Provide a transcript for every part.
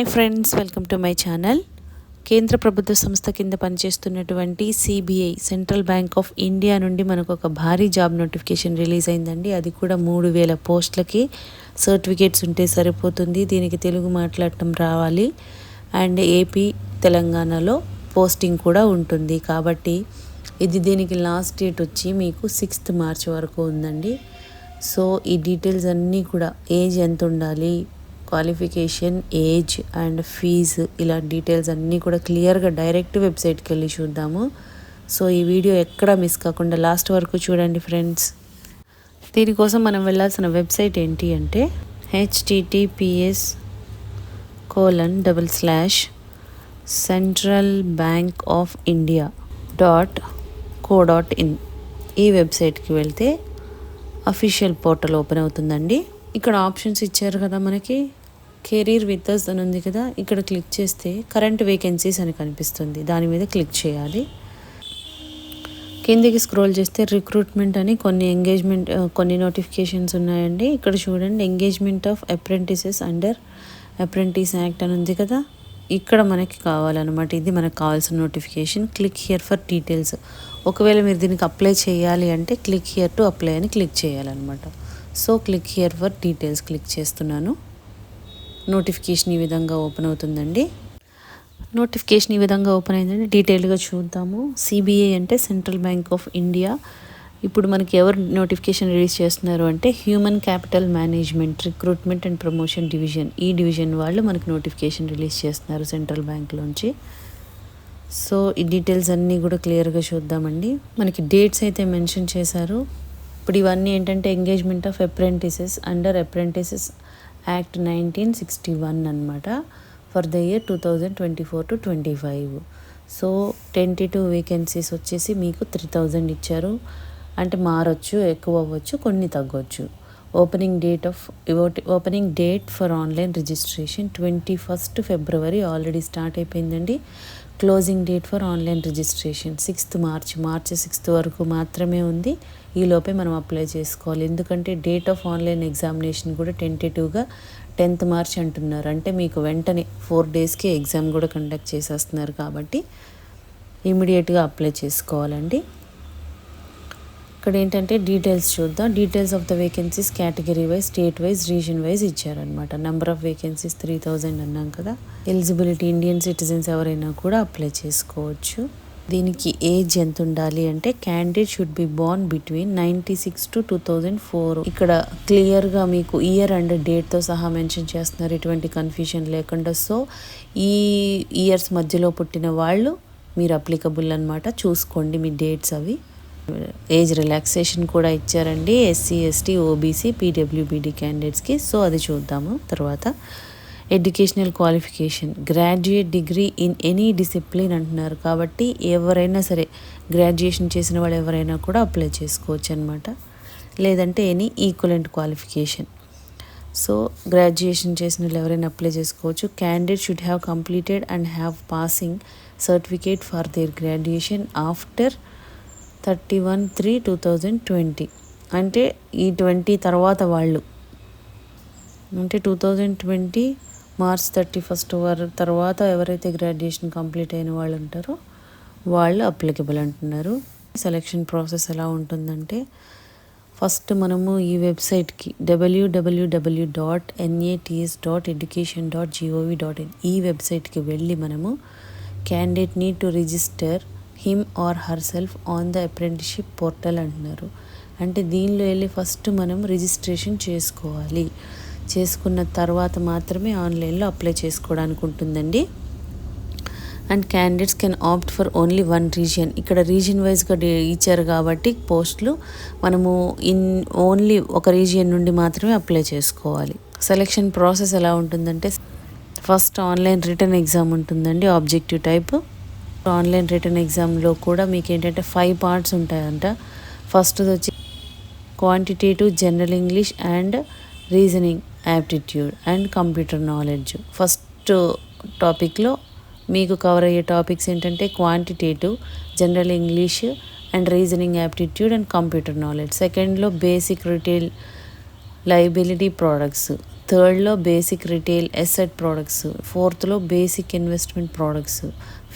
Hi friends welcome to my channel. కేంద్ర ప్రభుత్వ సంస్థ కింద పనిచేస్తున్నటువంటి CBI central bank of India నుండి మనకు ఒక భారీ జాబ్ నోటిఫికేషన్ రిలీజ్ అయిందండి. అది కూడా మూడు వేల పోస్టులకి సర్టిఫికేట్స్ ఉంటే సరిపోతుంది. దీనికి తెలుగు మాట్లాడటం రావాలి. అండ్ ఏపీ తెలంగాణలో పోస్టింగ్ కూడా ఉంటుంది. కాబట్టి ఇది దీనికి లాస్ట్ డేట్ వచ్చి మీకు సిక్స్త్ మార్చ్ వరకు ఉందండి. సో ఈ డీటెయిల్స్ అన్నీ కూడా ఏజ్ ఎంత ఉండాలి క్వాలిఫికేషన్ ఏజ్ అండ్ ఫీజు ఇలా డీటెయిల్స్ అన్నీ కూడా క్లియర్గా డైరెక్ట్ వెబ్సైట్కి వెళ్ళి చూద్దాము. సో ఈ వీడియో ఎక్కడా మిస్ కాకుండా లాస్ట్ వరకు చూడండి ఫ్రెండ్స్ దీనికోసం మనం వెళ్ళాల్సిన వెబ్సైట్ ఏంటి అంటే HTTPS colon double slash central bank of India dot co dot in ఈ వెబ్సైట్కి వెళ్తే అఫీషియల్ పోర్టల్ ఓపెన్ అవుతుందండి. ఇక్కడ ఆప్షన్స్ ఇచ్చారు కదా మనకి. కెరీర్ విత్ అస్ అని ఉంది కదా ఇక్కడ క్లిక్ చేస్తే కరెంట్ వేకెన్సీస్ అని కనిపిస్తుంది. దాని మీద క్లిక్ చేయాలి. కిందికి స్క్రోల్ చేస్తే రిక్రూట్మెంట్ అని కొన్ని ఎంగేజ్మెంట్ కొన్ని నోటిఫికేషన్స్ ఉన్నాయండి. ఇక్కడ చూడండి engagement of apprentices under apprentice act అని ఉంది కదా. ఇక్కడ మనకి కావాలన్నమాట ఇది మనకు కావాల్సిన notification click here for details ఒకవేళ మీరు దీనికి అప్లై చేయాలి అంటే క్లిక్ హియర్ టు అప్లై అని క్లిక్ చేయాలన్నమాట. So click here for details click చేస్తున్నాను. నోటిఫికేషన్ ఈ విధంగా ఓపెన్ అవుతుందండి. నోటిఫికేషన్ ఈ విధంగా ఓపెన్ అయిందండి డీటెయిల్గా చూద్దాము. సిబిఐ అంటే సెంట్రల్ బ్యాంక్ ఆఫ్ ఇండియా. ఇప్పుడు మనకి ఎవరు నోటిఫికేషన్ రిలీజ్ చేస్తున్నారు అంటే human capital management recruitment and promotion division. ఈ డివిజన్ వాళ్ళు మనకి నోటిఫికేషన్ రిలీజ్ చేస్తున్నారు సెంట్రల్ బ్యాంక్లోంచి సో ఈ డీటెయిల్స్ అన్నీ కూడా క్లియర్గా చూద్దామండి. మనకి డేట్స్ అయితే మెన్షన్ చేశారు. ఇప్పుడు ఇవన్నీ ఏంటంటే engagement of apprentices under apprentices act nineteen sixty one అనమాట for the year two thousand twenty four to twenty five. So twenty two vacancies వచ్చేసి మీకు త్రీ థౌజండ్ ఇచ్చారు. అంటే మారొచ్చు ఎక్కువ అవ్వచ్చు కొన్ని తగ్గొచ్చు. Opening date of opening date for online registration twenty first February already start అయిపోయిందండి. Closing date for online registration sixth March March sixth వరకు మాత్రమే ఉంది. ఈలోపే మనం అప్లై చేసుకోవాలి. ఎందుకంటే డేట్ ఆఫ్ ఆన్లైన్ ఎగ్జామినేషన్ కూడా టెంటేటివ్గా టెన్త్ మార్చ్ అంటున్నారు. అంటే మీకు వెంటనే ఫోర్ డేస్కి ఎగ్జామ్ కూడా కండక్ట్ చేసేస్తున్నారు కాబట్టి ఇమీడియట్గా అప్లై చేసుకోవాలండి. ఇక్కడ ఏంటంటే డీటెయిల్స్ చూద్దాం. Details of the vacancies category wise state wise region wise ఇచ్చారనమాట number of vacancies three thousand అన్నాం కదా. ఎలిజిబిలిటీ ఇండియన్ సిటిజన్స్ ఎవరైనా కూడా అప్లై చేసుకోవచ్చు. దీనికి ఏజ్ ఎంత ఉండాలి అంటే candidate should be born between ninety six to two thousand four ఇక్కడ క్లియర్గా మీకు ఇయర్ అండ్ డేట్తో సహా మెన్షన్ చేస్తున్నారు. ఎటువంటి కన్ఫ్యూజన్ లేకుండా. సో ఈ ఇయర్స్ మధ్యలో పుట్టిన వాళ్ళు మీరు అప్లికబుల్ అనమాట చూసుకోండి మీ డేట్స్ అవి. ఏజ్ రిలాక్సేషన్ కూడా ఇచ్చారండి. ఎస్సీ ఎస్టీ ఓబీసీ పీడబ్ల్యూబీడీ క్యాండిడేట్స్కి సో అది చూద్దాము. తర్వాత educational qualification graduate degree in any discipline అంటున్నారు కాబట్టి ఎవరైనా సరే గ్రాడ్యుయేషన్ చేసిన వాళ్ళు ఎవరైనా కూడా అప్లై చేసుకోవచ్చు అనమాట లేదంటే any equivalent qualification so graduation చేసిన వాళ్ళు ఎవరైనా అప్లై చేసుకోవచ్చు. Candidate should have completed and have passing certificate for their graduation after thirty one three two thousand twenty. అంటే ఈ ట్వంటీ తర్వాత వాళ్ళు. అంటే two thousand twenty March thirty first వర్ తర్వాత ఎవరైతే గ్రాడ్యుయేషన్ కంప్లీట్ అయిన వాళ్ళు ఉంటారో వాళ్ళు అప్లికబుల్ అంటున్నారు. సెలక్షన్ ప్రాసెస్ ఎలా ఉంటుందంటే ఫస్ట్ మనము ఈ వెబ్సైట్కి WWW dot NATS dot education dot GOV dot in ఈ వెబ్సైట్కి వెళ్ళి మనము candidate need to register him or herself on the apprenticeship portal అంటున్నారు. అంటే దీనిలో వెళ్ళి ఫస్ట్ మనం రిజిస్ట్రేషన్ చేసుకోవాలి. చేసుకున్న తర్వాత మాత్రమే ఆన్లైన్లో అప్లై చేసుకోవడానికి ఉంటుందండి. And candidates can opt for only one region ఇక్కడ రీజియన్ వైజ్గా ఇచ్చారు కాబట్టి పోస్టులు మనము ఇన్ ఓన్లీ ఒక రీజియన్ నుండి మాత్రమే అప్లై చేసుకోవాలి. సెలెక్షన్ ప్రాసెస్ ఎలా ఉంటుందంటే ఫస్ట్ ఆన్లైన్ రిటర్న్ ఎగ్జామ్ ఉంటుందండి ఆబ్జెక్టివ్ టైప్ ఆన్లైన్ రిటర్న్ ఎగ్జామ్లో కూడా మీకు ఏంటంటే ఫైవ్ పార్ట్స్ ఉంటాయంట. ఫస్ట్ది వచ్చి quantitative general English and reasoning aptitude and computer knowledge. First టాపిక్లో మీకు కవర్ అయ్యే టాపిక్స్ ఏంటంటే quantitative general English and reasoning aptitude and computer knowledge. సెకండ్లో బేసిక్ రిటైల్ లైబిలిటీ ప్రోడక్ట్స్. థర్డ్లో basic retail asset products. ఫోర్త్లో basic investment products.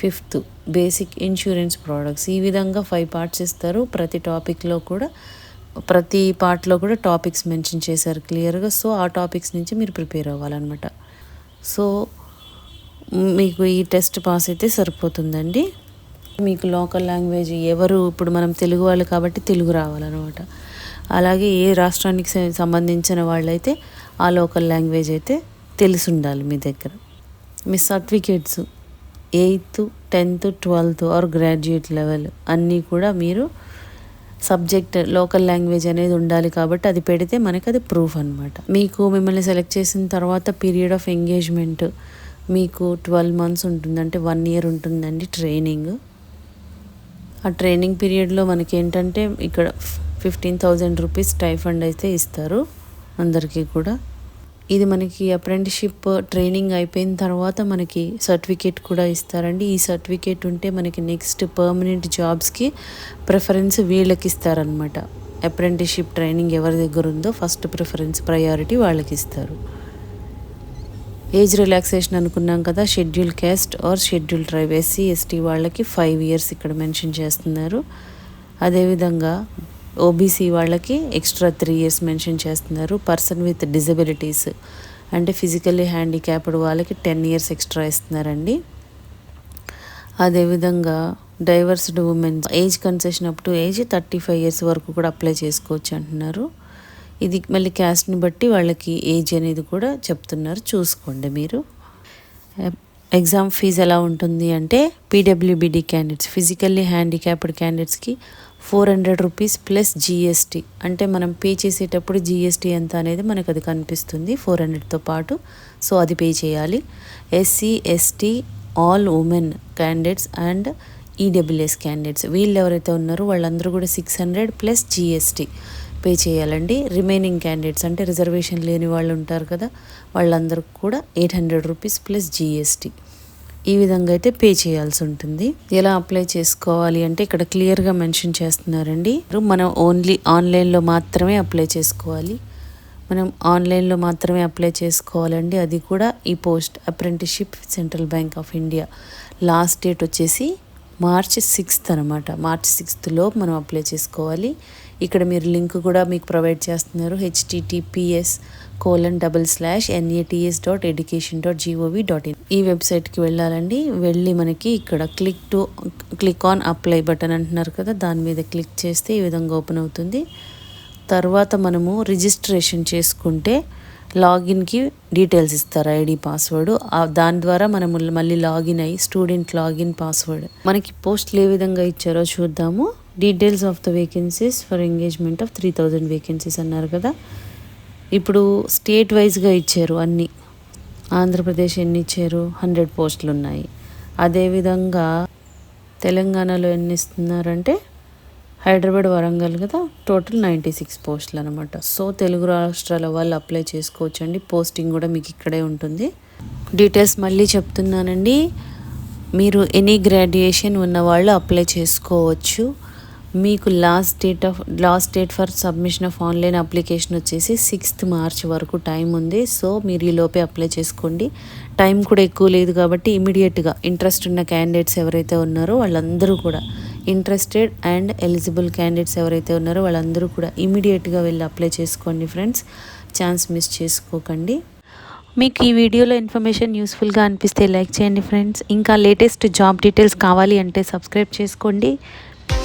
Fifth basic insurance products. ఈ విధంగా five parts ఇస్తారు. ప్రతి టాపిక్లో కూడా ప్రతి పార్ట్లో కూడా టాపిక్స్ మెన్షన్ చేశారు క్లియర్గా. సో ఆ టాపిక్స్ నుంచి మీరు ప్రిపేర్ అవ్వాలన్నమాట. సో మీకు ఈ టెస్ట్ పాస్ అయితే సరిపోతుందండి. మీకు లోకల్ లాంగ్వేజ్ ఎవరు ఇప్పుడు మనం తెలుగు వాళ్ళు కాబట్టి తెలుగు రావాలన్నమాట. అలాగే ఏ రాష్ట్రానికి సంబంధించిన వాళ్ళైతే ఆ లోకల్ లాంగ్వేజ్ అయితే తెలిసి ఉండాలి మీ దగ్గర. మీ certificates eighth tenth twelfth or graduate level. అన్నీ కూడా మీరు సబ్జెక్ట్ లోకల్ లాంగ్వేజ్ అనేది ఉండాలి కాబట్టి అది పెడితే మనకి అది ప్రూఫ్ అనమాట మీకు మిమ్మల్ని సెలెక్ట్ చేసిన తర్వాత పీరియడ్ ఆఫ్ ఎంగేజ్మెంట్ మీకు ట్వెల్వ్ మంత్స్ ఉంటుంది. అంటే వన్ ఇయర్ ఉంటుందండి ట్రైనింగ్. ఆ ట్రైనింగ్ పీరియడ్లో మనకి ఏంటంటే ఇక్కడ ఫిఫ్టీన్ థౌజండ్ రూపీస్ టైఫండ్ అయితే ఇస్తారు అందరికీ కూడా. ఇది మనకి అప్రెంటిషిప్ ట్రైనింగ్ అయిపోయిన తర్వాత మనకి సర్టిఫికేట్ కూడా ఇస్తారండి. ఈ సర్టిఫికేట్ ఉంటే మనకి నెక్స్ట్ పర్మనెంట్ జాబ్స్కి ప్రిఫరెన్స్ వీళ్ళకి ఇస్తారనమాట అప్రెంటిషిప్ ట్రైనింగ్ ఎవరి దగ్గర ఉందో ఫస్ట్ ప్రిఫరెన్స్ ప్రయారిటీ వాళ్ళకి ఇస్తారు. ఏజ్ రిలాక్సేషన్ అనుకున్నాం కదా schedule caste or schedule tribe SC ST వాళ్ళకి ఫైవ్ ఇయర్స్ ఇక్కడ మెన్షన్ చేస్తున్నారు. అదేవిధంగా ఓబీసీ వాళ్ళకి ఎక్స్ట్రా త్రీ ఇయర్స్ మెన్షన్ చేస్తున్నారు. పర్సన్ విత్ డిజబిలిటీస్ అంటే ఫిజికల్లీ హ్యాండిక్యాప్డ్ వాళ్ళకి టెన్ ఇయర్స్ ఎక్స్ట్రా ఇస్తున్నారండి. అదేవిధంగా divorced women age concession up to age thirty five years వరకు కూడా అప్లై చేసుకోవచ్చు అంటున్నారు. ఇది మళ్ళీ క్యాస్ట్ని బట్టి వాళ్ళకి ఏజ్ అనేది కూడా చెప్తున్నారు. చూసుకోండి మీరు. ఎగ్జామ్ ఫీజు ఎలా ఉంటుంది అంటే పీడబ్ల్యూబీడీ క్యాండిడేట్స్ ఫిజికల్లీ హ్యాండిక్యాప్డ్ క్యాండిడేట్స్కి four hundred rupees plus GST అంటే మనం పే చేసేటప్పుడు జీఎస్టీ ఎంత అనేది మనకు అది కనిపిస్తుంది ఫోర్ హండ్రెడ్తో పాటు. సో అది పే చేయాలి. SC ST all women candidates and EWS candidates వీళ్ళు ఎవరైతే ఉన్నారో వాళ్ళందరూ కూడా six hundred plus GST pay చేయాలండి. రిమైనింగ్ క్యాండిడేట్స్ అంటే రిజర్వేషన్ లేని వాళ్ళు ఉంటారు కదా వాళ్ళందరికీ కూడా eight hundred rupees plus GST ఈ విధంగా అయితే పే చేయాల్సి ఉంటుంది. ఎలా అప్లై చేసుకోవాలి అంటే ఇక్కడ క్లియర్గా మెన్షన్ చేస్తున్నారండి. మనం ఓన్లీ ఆన్లైన్లో మాత్రమే అప్లై చేసుకోవాలి. మనం ఆన్లైన్లో మాత్రమే అప్లై చేసుకోవాలండి. అది కూడా ఈ post apprenticeship central bank of India. Last date వచ్చేసి మార్చ్ సిక్స్త్ అనమాట మార్చ్ సిక్స్త్లో మనం అప్లై చేసుకోవాలి. ఇక్కడ మీరు లింక్ కూడా మీకు ప్రొవైడ్ చేస్తున్నారు. HTTPS colon double slash NATS dot education dot GOV dot in. ఈ వెబ్సైట్కి వెళ్ళాలండి. వెళ్ళి మనకి ఇక్కడ click to click on apply button అంటున్నారు కదా దాని మీద క్లిక్ చేస్తే ఈ విధంగా ఓపెన్ అవుతుంది. తర్వాత మనము రిజిస్ట్రేషన్ చేసుకుంటే లాగిన్కి డీటెయిల్స్ ఇస్తారు ఐడి పాస్వర్డ్. దాని ద్వారా మనము మళ్ళీ లాగిన్ అయ్యి స్టూడెంట్ లాగిన్ పాస్వర్డ్. మనకి పోస్ట్లు ఏ విధంగా ఇచ్చారో చూద్దాము. Details of the vacancies for engagement of three thousand vacancies అన్నారు కదా. ఇప్పుడు స్టేట్ వైజ్గా ఇచ్చారు అన్నీ. ఆంధ్రప్రదేశ్ ఎన్ని ఇచ్చారు? హండ్రెడ్ పోస్టులు ఉన్నాయి. అదేవిధంగా తెలంగాణలో ఎన్ని ఇస్తున్నారంటే హైదరాబాద్ వరంగల్ కదా? టోటల్ నైంటీ సిక్స్ పోస్టులు అనమాట సో తెలుగు రాష్ట్రాల వాళ్ళు అప్లై చేసుకోవచ్చు అండి పోస్టింగ్ కూడా మీకు ఇక్కడే ఉంటుంది. డీటెయిల్స్ మళ్ళీ చెప్తున్నానండి. మీరు ఎనీ గ్రాడ్యుయేషన్ ఉన్న వాళ్ళు అప్లై చేసుకోవచ్చు. మీకు last date of last date for submission of online application వచ్చేసి సిక్స్త్ మార్చ్ వరకు టైం ఉంది. సో మీరు ఈ లోపే అప్లై చేసుకోండి. టైం కూడా ఎక్కువ లేదు కాబట్టి ఇమీడియట్గా ఇంట్రెస్ట్ ఉన్న క్యాండిడేట్స్ ఎవరైతే ఉన్నారో వాళ్ళందరూ కూడా ఇంట్రెస్టెడ్ అండ్ ఎలిజిబుల్ క్యాండిడేట్స్ ఎవరైతే ఉన్నారో వాళ్ళందరూ కూడా ఇమీడియట్గా వెళ్ళి అప్లై చేసుకోండి ఫ్రెండ్స్ ఛాన్స్ మిస్ చేసుకోకండి. మీకు ఈ వీడియోలో ఇన్ఫర్మేషన్ యూస్ఫుల్గా అనిపిస్తే లైక్ చేయండి ఫ్రెండ్స్ ఇంకా లేటెస్ట్ జాబ్ డీటెయిల్స్ కావాలి అంటే సబ్స్క్రైబ్ చేసుకోండి.